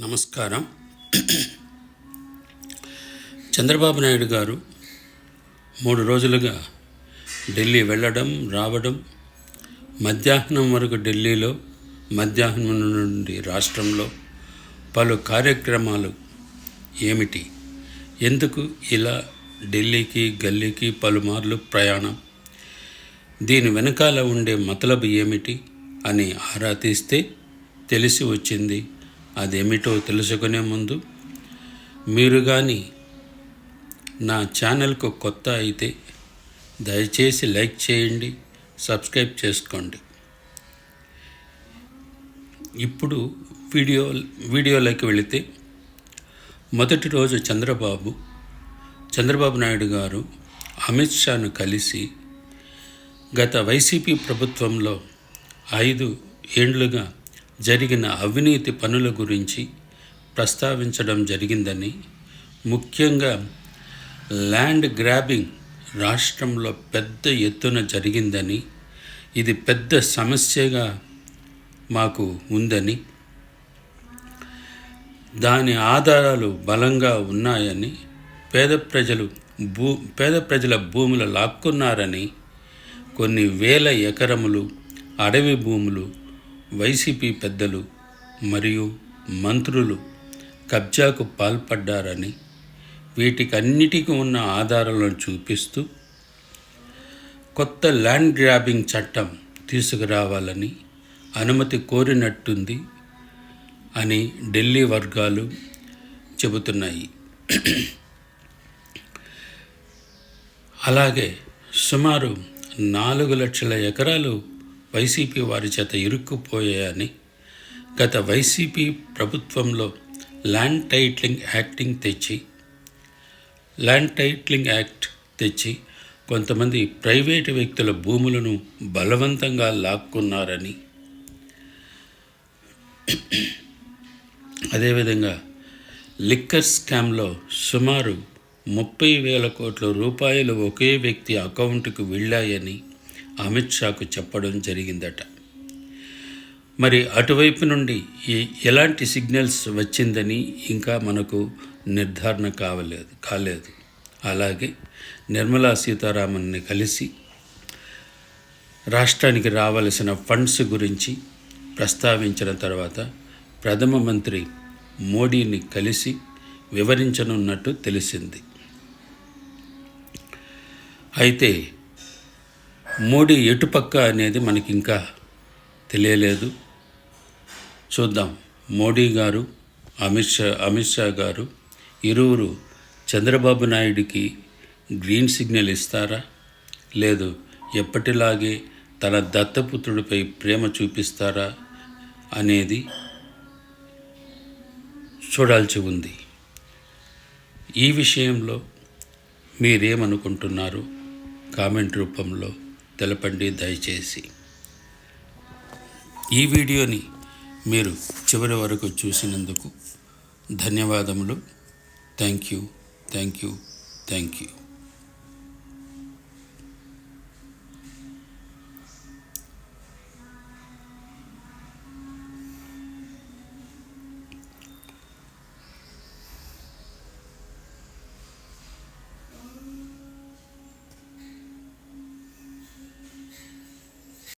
నమస్కారం. చంద్రబాబు నాయుడు గారు మూడు రోజులుగా ఢిల్లీ వెళ్ళడం రావడం మధ్యాహ్నం వరకు ఢిల్లీలో మధ్యాహ్నం నుండి రాష్ట్రంలో పలు కార్యక్రమాలు ఏమిటి? ఎందుకు ఇలా ఢిల్లీకి గల్లీకి పలుమార్లు ప్రయాణం? దీని వెనకాల ఉండే మతలబు ఏమిటి? అని ఆరా తీస్తే తెలిసి వచ్చింది అదేమిటో తెలుసుకునే ముందు మీరు కానీ నా ఛానల్కు కొత్త అయితే దయచేసి లైక్ చేయండి సబ్స్క్రైబ్ చేసుకోండి. ఇప్పుడు వీడియో వీడియోలోకి వెళితే మొదటి రోజు చంద్రబాబు చంద్రబాబు నాయుడు గారు అమిత్ షాను కలిసి గత వైసీపీ ప్రభుత్వంలో ఐదు ఏండ్లుగా జరిగిన అవినీతి పనుల గురించి ప్రస్తావించడం జరిగిందని ముఖ్యంగా ల్యాండ్ గ్రాబింగ్ రాష్ట్రంలో పెద్ద ఎత్తున జరిగిందని ఇది పెద్ద సమస్యగా మాకు ఉందని దాని ఆధారాలు బలంగా ఉన్నాయని పేద ప్రజలు భూ పేద ప్రజల భూములు లాక్కున్నారని కొన్ని వేల ఎకరములు అడవి భూములు వైసీపీ పెద్దలు మరియు మంత్రులు కబ్జాకు పాల్పడ్డారని వీటికన్నిటికీ ఉన్న ఆధారాలను చూపిస్తూ కొత్త ల్యాండ్ గ్రాబింగ్ చట్టం తీసుకురావాలని అనుమతి కోరినట్టుంది అని ఢిల్లీ వర్గాలు చెబుతున్నాయి. అలాగే సుమారు నాలుగు లక్షల ఎకరాలు వైసీపీ వారి చేత ఇరుక్కుపోయాయని గత వైసీపీ ప్రభుత్వంలో ల్యాండ్ టైట్లింగ్ యాక్టింగ్ తెచ్చి ల్యాండ్ టైట్లింగ్ యాక్ట్ తెచ్చి కొంతమంది ప్రైవేటు వ్యక్తుల భూములను బలవంతంగా లాక్కున్నారని. అదేవిధంగా లిక్కర్ స్కామ్లో సుమారు ముప్పై వేల కోట్ల రూపాయలు ఒకే వ్యక్తి అకౌంటుకు వెళ్ళాయని అమిత్ షాకు చెప్పడం జరిగిందట. మరి అటువైపు నుండి ఎలాంటి సిగ్నల్స్ వచ్చిందని ఇంకా మనకు నిర్ధారణ కావలేదు కాలేదు. అలాగే నిర్మలా సీతారామన్ని కలిసి రాష్ట్రానికి రావలసిన ఫండ్స్ గురించి ప్రస్తావించిన తర్వాత ప్రథమ మంత్రి మోడీని కలిసి వివరించనున్నట్టు తెలిసింది. అయితే మోడీ ఎటుపక్క అనేది మనకి ఇంకా తెలియలేదు. చూద్దాం. మోడీ గారు అమిత్ షా అమిత్ షా గారు ఇరువురు చంద్రబాబు నాయుడికి గ్రీన్ సిగ్నల్ ఇస్తారా? లేదు. ఎప్పటిలాగే తన దత్తపుత్రుడిపై ప్రేమ చూపిస్తారా అనేది చూడాల్సి ఉంది. ఈ విషయంలో మీరేమనుకుంటున్నారు? కామెంట్ రూపంలో. తెలపండి దయచేసి. ఈ వీడియోని మీరు చివరి వరకు చూసినందుకు ధన్యవాదములు. Thank you thank you thank you